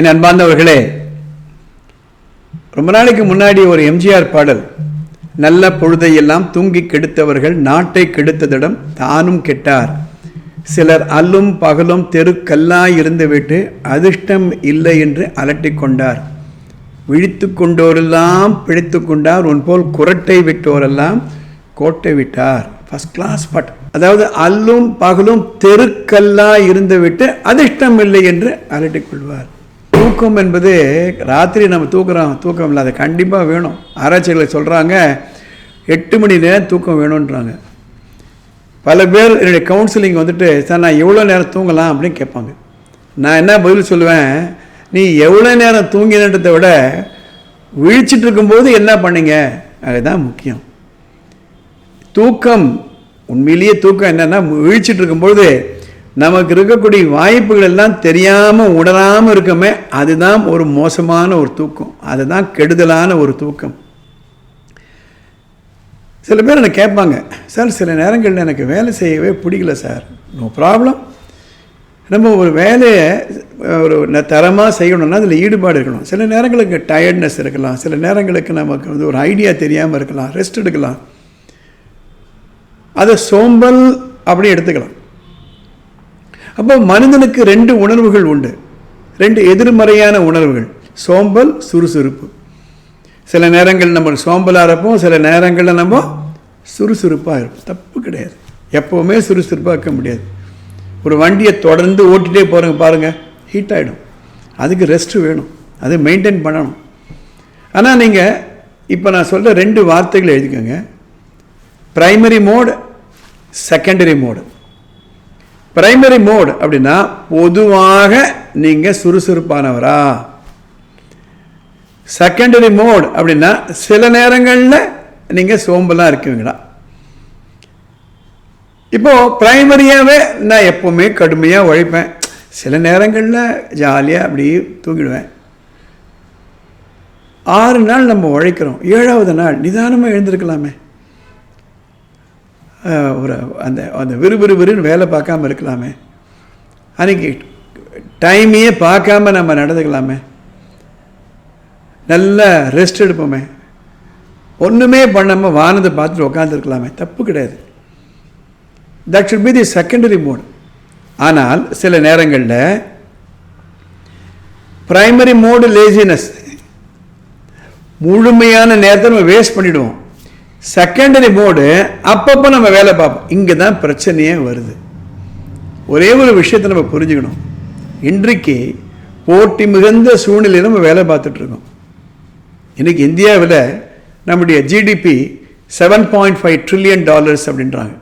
என் அன்பார்ந்தவர்களே ரொம்ப நாளைக்கு முன்னாடி ஒரு எம்ஜிஆர் பாடல் நல்ல பொழுதையெல்லாம் தூங்கி கெடுத்தவர்கள் நாட்டை கெடுத்ததிடம் தானும் கெட்டார். சிலர் அல்லும் பகலும் தெருக்கல்லாய் இருந்துவிட்டு அதிர்ஷ்டம் இல்லை என்று அலட்டிக் கொண்டார். விழித்து கொண்டோரெல்லாம் பிழைத்து கொண்டார். உன் போல் குரட்டை விட்டோரெல்லாம் கோட்டை விட்டார். ஃபஸ்ட் கிளாஸ் பாட் அதாவது அல்லும் பகலும் தெருக்கல்லாய் இருந்துவிட்டு அதிர்ஷ்டம் இல்லை என்று அலட்டிக் கொள்வார். தூக்கம் என்பது ராத்திரி நம்ம தூக்குறோம் தூக்கம் இல்லை அது கண்டிப்பாக வேணும். ஆராய்ச்சிகளை சொல்கிறாங்க எட்டு மணி நேரம் தூக்கம் வேணுன்றாங்க பல பேர் என்னுடைய கவுன்சிலிங் வந்துட்டு சார் நான் எவ்வளோ நேரம் தூங்கலாம்? அப்படின்னு கேட்பாங்க. நான் என்ன பதில் சொல்லுவேன்? நீ எவ்வளோ நேரம் தூங்கினன்றதை விட விழிச்சிட்டு இருக்கும்போது என்ன பண்ணீங்க? அதுதான் முக்கியம். தூக்கம் உண்மையிலேயே தூக்கம் என்னென்னா விழிச்சிட்டு இருக்கும்பொழுது நமக்கு இருக்கக்கூடிய வாய்ப்புகள் எல்லாம் தெரியாமல் உணராமல் இருக்கமே அதுதான் ஒரு மோசமான ஒரு தூக்கம். அதுதான் கெடுதலான ஒரு தூக்கம். சில பேர் என்னை கேட்பாங்க சார் சில நேரங்களில் எனக்கு வேலை செய்யவே பிடிக்கல சார். No problem. நம்ம ஒரு வேலையை ஒரு தரமாக செய்யணும்னா அதில் ஈடுபாடு இருக்கணும். சில நேரங்களுக்கு டயர்ட்னஸ் இருக்கலாம். சில நேரங்களுக்கு நமக்கு வந்து ஒரு ஐடியா தெரியாமல் இருக்கலாம். ரெஸ்ட் எடுக்கலாம். அதை சோம்பல் அப்படி எடுத்துக்கலாம். அப்போ மனிதனுக்கு ரெண்டு உணர்வுகள் உண்டு. ரெண்டு எதிர்மறையான உணர்வுகள். சோம்பல் சுறுசுறுப்பு. சில நேரங்கள் நம்ம சோம்பலாக இருப்போம் சில நேரங்களில் நம்ம சுறுசுறுப்பாக இருப்போம். தப்பு கிடையாது. எப்போவுமே சுறுசுறுப்பாக இருக்க முடியாது. ஒரு வண்டியை தொடர்ந்து ஓட்டிகிட்டே போகிறங்க பாருங்கள் ஹீட் ஆகிடும் அதுக்கு ரெஸ்ட்டு வேணும். அதை மெயின்டைன் பண்ணணும். ஆனால் நீங்கள் இப்போ நான் சொல்கிற ரெண்டு வார்த்தைகள் எழுதிக்கோங்க. Primary mode secondary mode primary mode அப்படின்னா பொதுவாக நீங்கள் சுறுசுறுப்பானவரா. செகண்டரி மோட் அப்படின்னா சில நேரங்களில் நீங்கள் சோம்பலாக இருக்குவீங்களா இப்போது ப்ரைமரியாகவே நான் எப்போவுமே கடுமையாக உழைப்பேன். சில நேரங்களில் ஜாலியாக அப்படி தூங்கிடுவேன். ஆறு நாள் நம்ம உழைக்கிறோம். ஏழாவது நாள் நிதானமாக எழுந்திருக்கலாமே. ஒரு அந்த அந்த விறுவிறுவிறுன்னு வேலை பார்க்காம இருக்கலாமே. அன்றைக்கி டைமையே பார்க்காம நம்ம நடந்துக்கலாமே. நல்ல ரெஸ்ட் எடுப்போமே. ஒன்றுமே பண்ணாமல் வானத்தை பார்த்துட்டு உட்காந்துருக்கலாமே தப்பு கிடையாது. That should be the secondary mode ஆனால் சில நேரங்களில் ப்ரைமரி மோடு லேசினஸ் முழுமையான நேரத்தை நம்ம வேஸ்ட் பண்ணிவிடுவோம் செகண்டரி மோடு அப்பப்போ நம்ம வேலை பார்ப்போம். இங்கே தான் பிரச்சனையே வருது. ஒரே ஒரு விஷயத்தை நம்ம புரிஞ்சுக்கணும். இன்றைக்கு போட்டி மிகுந்த சூழ்நிலையில் நம்ம வேலை பார்த்துட்ருக்கோம் இன்றைக்கி இந்தியாவில் நம்முடைய GDP seven point five trillion dollars அப்படின்றாங்க.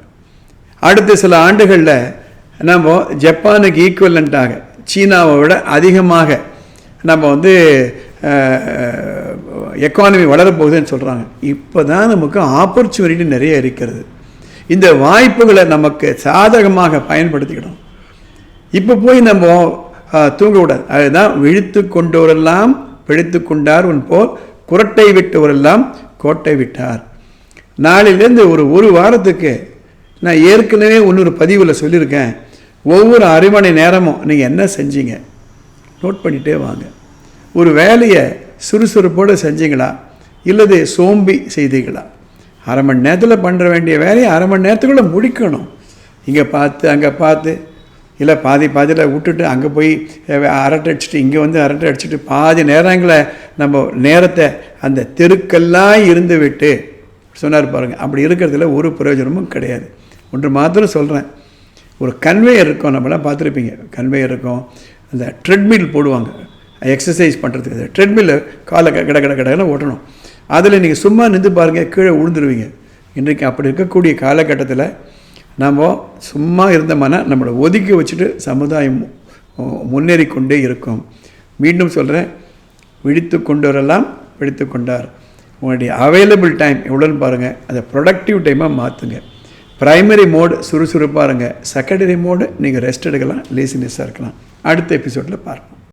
அடுத்த சில ஆண்டுகளில் நம்ம ஜப்பானுக்கு ஈக்குவலண்ட்டாக சீனாவை விட அதிகமாக நம்ம வந்து எக்கானமி வளரப்போகுதுன்னு சொல்கிறாங்க இப்போ தான் நமக்கு ஆப்பர்ச்சுனிட்டி நிறைய இருக்கிறது. இந்த வாய்ப்புகளை நமக்கு சாதகமாக பயன்படுத்திக்கிடும் இப்போ போய் நம்ம தூங்கக்கூடாது. அதுதான் விழித்து கொண்டோரெல்லாம் பிழைத்து கொண்டார் உன் போல் குரட்டை விட்டவரெல்லாம் கோட்டை விட்டார். நாளிலேருந்து ஒரு ஒரு வாரத்துக்கு நான் ஏற்கனவே இன்னொரு பதிவில் சொல்லியிருக்கேன். ஒவ்வொரு அரை மணி நேரமும் நீங்கள் என்ன செஞ்சீங்க? நோட் பண்ணிகிட்டே வாங்க. ஒரு வேலையை சுறுசுறுப்போடு செஞ்சீங்களா? இல்லது சோம்பி செய்தீங்களா? அரை மணி நேரத்தில் பண்ணுற வேண்டிய வேலையை அரை மணி நேரத்துக்குள்ளே முடிக்கணும். இங்கே பார்த்து அங்கே பார்த்து இல்லை பாதி பாதியில் விட்டுட்டு அங்கே போய் அரட்டை அடிச்சுட்டு இங்கே வந்து அரட்டை அடிச்சுட்டு பாதி நேரங்களை நம்ம நேரத்தை அந்த தெருக்கெல்லாம் இருந்து விட்டு சொன்னார் பாருங்கள் அப்படி இருக்கிறதுல ஒரு பிரயோஜனமும் கிடையாது. ஒன்று மாத்திரம் சொல்கிறேன் ஒரு கன்வேயர் இருக்கும் நம்மளாம் பார்த்துருப்பீங்க. கன்வேயர் இருக்கும். அந்த ட்ரெட்மில் போடுவாங்க. எக்ஸசைஸ் பண்ணுறதுக்கு ட்ரெட்மில்ல காலை கட கட கடன்னு ஓட்டணும். அதில் நீங்கள் சும்மா நின்று பாருங்கள் கீழே விழுந்துருவீங்க இன்றைக்கு அப்படி இருக்கக்கூடிய காலகட்டத்தில் நம்ம சும்மா இருந்தோம்னா நம்மளை ஒதுக்கி வச்சுட்டு சமுதாயம் முன்னேறி கொண்டே இருக்கும். மீண்டும் சொல்கிறேன் விழித்து கொண்டவரெல்லாம் விழித்து கொண்டார். உங்களுடைய அவைலபிள் டைம் எவ்வளோன்னு பாருங்கள் அதை ப்ரொடக்டிவ் டைமாக மாற்றுங்க ப்ரைமரி மோடு சுறுசுறுப்பாக இருங்க. செகண்டரி மோடு நீங்கள் ரெஸ்ட் எடுக்கலாம் லேசினஸ்ஸாக இருக்கலாம். அடுத்த எபிசோடில் பார்ப்போம்.